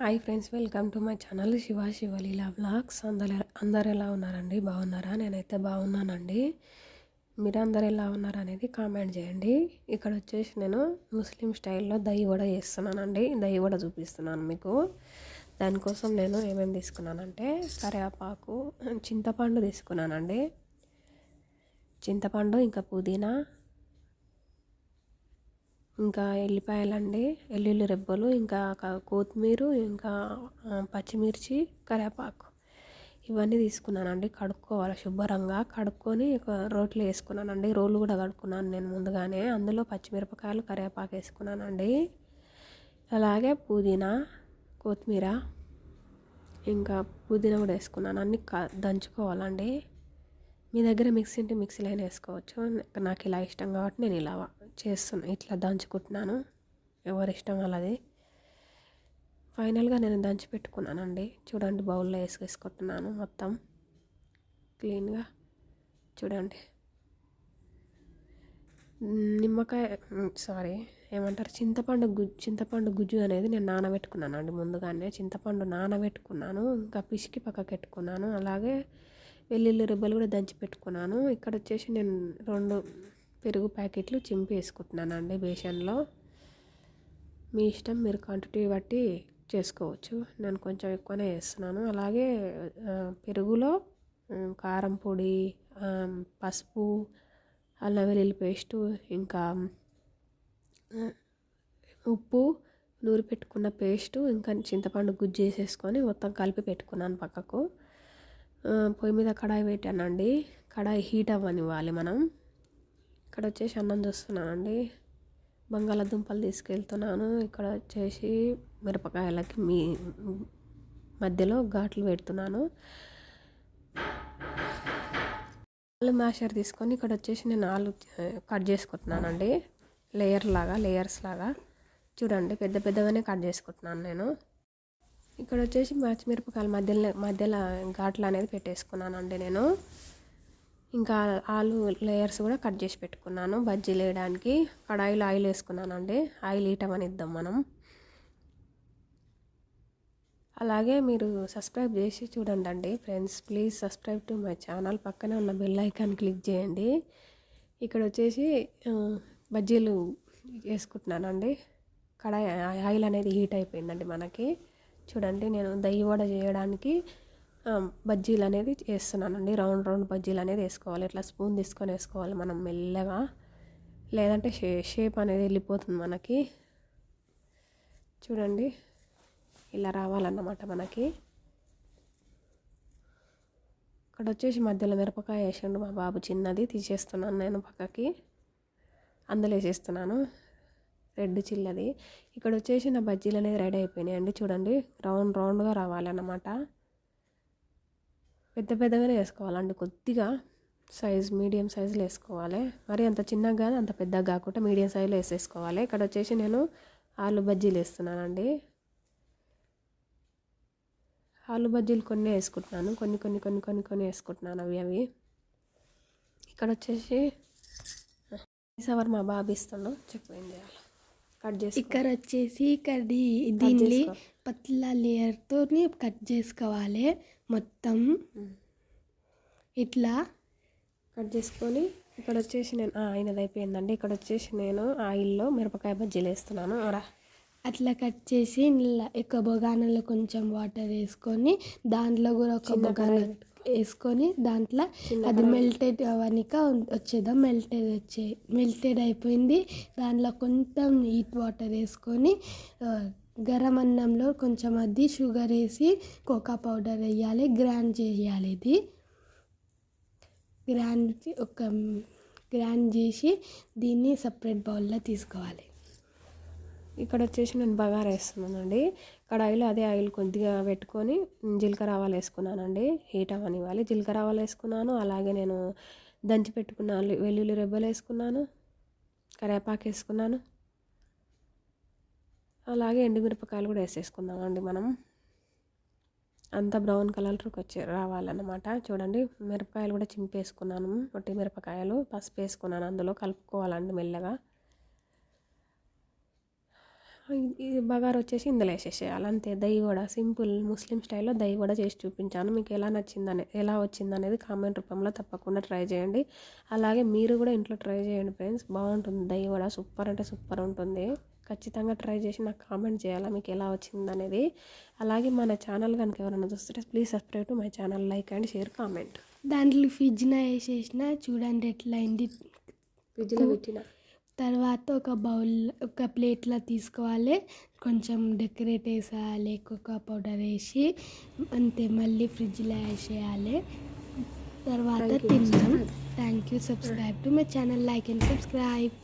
Hi friends welcome to my channel Shiva Sivaleela blogs అందరు అందరు ఎలా ఉన్నారండి? బాగున్నారా? నేనైతే బాగున్నానండి. మీరు అందరు ఎలా ఉన్నారు అనేది కామెంట్ చేయండి. ఇక్కడ వచ్చేసి నేను ముస్లిం స్టైల్లో దహి వడ చేస్తున్నానండి. దహి వడ చూపిస్తున్నాను మీకు. దానికోసం నేను ఏమేమి తీసుకున్నానంటే కరివేపాకు చింతపండు తీసుకున్నానండి. చింతపండు ఇంకా పుదీనా ఇంకా ఎల్లిపాయలండి ఎల్లుల్లి రెబ్బలు ఇంకా కొత్తిమీర ఇంకా పచ్చిమిర్చి కరివేపాకు. ఇవన్నీ తీసుకున్నానండి కడుక్కోవాలి శుభ్రంగా. కడుక్కొని ఒక రోట్లో వేసుకున్నానండి. రోలు కూడా కడుక్కున్నాను నేను ముందుగానే. అందులో పచ్చిమిరపకాయలు కరివేపాకు వేసుకున్నానండి. అలాగే పుదీనా కొత్తిమీర ఇంకా పుదీనా కూడా వేసుకున్నాను. అన్నీ దంచుకోవాలండి. మీ దగ్గర మిక్సీ ఉంటే మిక్సీలో అయినా వేసుకోవచ్చు. నాకు ఇలా ఇష్టం కాబట్టి నేను ఇలా చేస్తున్నాను ఇట్లా దంచుకుంటున్నాను. ఎవరి ఇష్టం అలాది ఫైనల్గా నేను దంచి పెట్టుకున్నానండి. చూడండి బౌల్లో వేసుకేసుకుంటున్నాను మొత్తం. క్లీన్గా. చూడండి. నిమ్మకాయ సారీ ఏమంటారు? చింతపండు గుజ్జు చింతపండు గుజ్జు అనేది నేను నానబెట్టుకున్నాను అండి ముందుగానే. చింతపండు నానబెట్టుకున్నాను. ఇంకా పిసికి పక్కకెట్టుకున్నాను అలాగే వెల్లుల్లి రుబ్బలు కూడా దంచి పెట్టుకున్నాను. ఇక్కడ వచ్చేసి నేను రెండు పెరుగు ప్యాకెట్లు చింపి వేసుకుంటున్నానండి బేసన్లో మీ ఇష్టం మీరు క్వాంటిటీ బట్టి చేసుకోవచ్చు. నేను కొంచెం ఎక్కువనే వేస్తున్నాను అలాగే పెరుగులో కారం పొడి పసుపు అల్లం వెల్లుల్లి పేస్టు ఇంకా ఉప్పు నూరి పెట్టుకున్న పేస్టు ఇంకా చింతపండు గుజ్జు వేసేసుకొని మొత్తం కలిపి పెట్టుకున్నాను పక్కకు. పొయ్యి మీద కడాయి పెట్టానండి. కడాయి హీట్ అవ్వనివ్వాలి మనం. ఇక్కడ వచ్చేసి అన్నం చూస్తున్నానండి. బంగాళాదుంపలు తీసుకెళ్తున్నాను. ఇక్కడ వచ్చేసి మిరపకాయలకి మీ మధ్యలో ఘాట్లు పెడుతున్నాను. ఆలు మ్యాషర్ తీసుకొని ఇక్కడ వచ్చేసి నేను ఆలు కట్ చేసుకుంటున్నానండి. లేయర్ లాగా లేయర్స్ లాగా. చూడండి పెద్ద పెద్దగానే కట్ చేసుకుంటున్నాను నేను. ఇక్కడ వచ్చేసి పచ్చిమిరపకాయల మధ్యలో మధ్యలో ఘాట్లు అనేది పెట్టేసుకున్నానండి నేను. ఇంకా ఆలు లేయర్స్ కూడా కట్ చేసి పెట్టుకున్నాను. బజ్జీలు వేయడానికి కడాయిలో ఆయిల్ వేసుకున్నానండి. ఆయిల్ ఈటమని ఇద్దాం మనం. అలాగే మీరు సబ్స్క్రైబ్ చేసి చూడండి అండి friends please subscribe to my channel పక్కనే ఉన్న బెల్ ఐకాన్ క్లిక్ చేయండి. ఇక్కడ వచ్చేసి బజ్జీలు వేసుకుంటున్నానండి. కడాయి ఆయిల్ అనేది హీట్ అయిపోయిందండి మనకి. చూడండి నేను దయ్యి వడ చేయడానికి బజ్జీలు అనేది వేస్తున్నానండి రౌండ్ రౌండ్ బజ్జీలు అనేది వేసుకోవాలి. ఇట్లా స్పూన్ తీసుకొని వేసుకోవాలి మనం మెల్లగా. లేదంటే షే షేప్ అనేది వెళ్ళిపోతుంది మనకి. చూడండి. ఇలా రావాలన్నమాట మనకి. ఇక్కడ వచ్చేసి మధ్యలో మిరపకాయ వేసిండు మా బాబు. చిన్నది తీసేస్తున్నాను నేను పక్కకి. అందులో వేసేస్తున్నాను. రెడ్ చిల్లది. ఇక్కడ వచ్చేసి నా బజ్జీలు అనేది రెడీ అయిపోయినాయి అండి చూడండి. రౌండ్ రౌండ్గా రావాలన్నమాట. పెద్ద పెద్దగానే వేసుకోవాలండి కొద్దిగా సైజ్ మీడియం సైజులో వేసుకోవాలి. మరి అంత చిన్నగా కాదు అంత పెద్దగా కాకుండా మీడియం సైజులో వేసేసుకోవాలి. ఇక్కడ వచ్చేసి నేను ఆలు బజ్జీలు వేస్తున్నానండి. ఆలు బజ్జీలు కొన్ని వేసుకుంటున్నాను. కొన్ని కొన్ని కొన్ని కొన్ని కొన్ని వేసుకుంటున్నాను అవి అవి. ఇక్కడ వచ్చేసి సవర్ మా బాబు ఇస్తున్నాం చెప్పు ఏం చేయాలి? కట్ చేసి ఇక్కడ వచ్చేసి కర్రీ దీన్ని పత్లా లేయర్తో కట్ చేసుకోవాలి. మొత్తం ఇట్లా. కట్ చేసుకొని ఇక్కడ వచ్చేసి నేను ఆయనది అయిపోయిందండి. ఇక్కడ వచ్చేసి నేను ఆయిల్లో మిరపకాయ బజ్జీలు వేస్తున్నాను. అలా అట్లా కట్ చేసి ఒక బొగానలో కొంచెం వాటర్ వేసుకొని దాంట్లో కూడా ఒక బొగాన వేసుకొని దాంట్లో అది మెల్టెడ్ అవనిక వచ్చేదా? మెల్టెడ్ వచ్చే మెల్టెడ్ అయిపోయింది. దాంట్లో కొంచెం హీట్ వాటర్ వేసుకొని గరం అన్నంలో కొంచెం అది షుగర్ వేసి కోకా పౌడర్ వేయాలి. గ్రైండ్ చేయాలి ఇది. గ్రైండ్ ఒక గ్రైండ్ చేసి దీన్ని సపరేట్ బౌల్లో తీసుకోవాలి. ఇక్కడ వచ్చేసి నేను బగారా వేస్తున్నానండి. కడాయిలో అదే ఆయిల్ కొద్దిగా పెట్టుకొని జీలకర్ర ఆవాలు వేసుకున్నానండి. హీట్ ఇవ్వాలి జీలకర్ర ఆవాలు వేసుకున్నాను. అలాగే నేను దంచి పెట్టుకున్న వెల్లుల్లి రెబ్బలు వేసుకున్నాను. కరివేపాకు వేసుకున్నాను. అలాగే ఎండుమిరపకాయలు కూడా వేసేసుకుందామండి మనం. అంతా బ్రౌన్ కలర్కి వచ్చి రావాలన్నమాట. చూడండి మిరపకాయలు కూడా చింపేసుకున్నాను. ఒట్టి మిరపకాయలు పసుపు వేసుకున్నాను అందులో. కలుపుకోవాలండి మెల్లగా. బగారు వచ్చేసి ఇందులో వేసేసేయాలి. అంతే. దହି వడ సింపుల్ ముస్లిం స్టైల్లో దହି వడ చేసి చూపించాను. మీకు ఎలా నచ్చిందని ఎలా వచ్చిందనేది కామెంట్ రూపంలో తప్పకుండా ట్రై చేయండి. అలాగే మీరు కూడా ఇంట్లో ట్రై చేయండి ఫ్రెండ్స్. బాగుంటుంది. దହି వడ సూపర్ అంటే సూపర్ ఉంటుంది. ఖచ్చితంగా ట్రై చేసి నాకు కామెంట్ చేయాలా? మీకు ఎలా వచ్చింది అనేది అలాగే మన ఛానల్ కనుక ఎవరైనా చూస్తుంటే please subscribe to my channel. Like and share comment. దాంట్లో ఫ్రిడ్జ్న వేసేసిన చూడండి ఎట్లా అయింది. ఫ్రిడ్జ్లో పెట్టిన. తర్వాత ఒక బౌల్ ఒక ప్లేట్లో తీసుకోవాలి. కొంచెం డెకరేట్ వేసేయాలి కోకో పౌడర్ వేసి అంతే మళ్ళీ ఫ్రిడ్జ్లో వేసేయాలి. తర్వాత Thank you. తిందాం. Thank you subscribe to my channel like and subscribe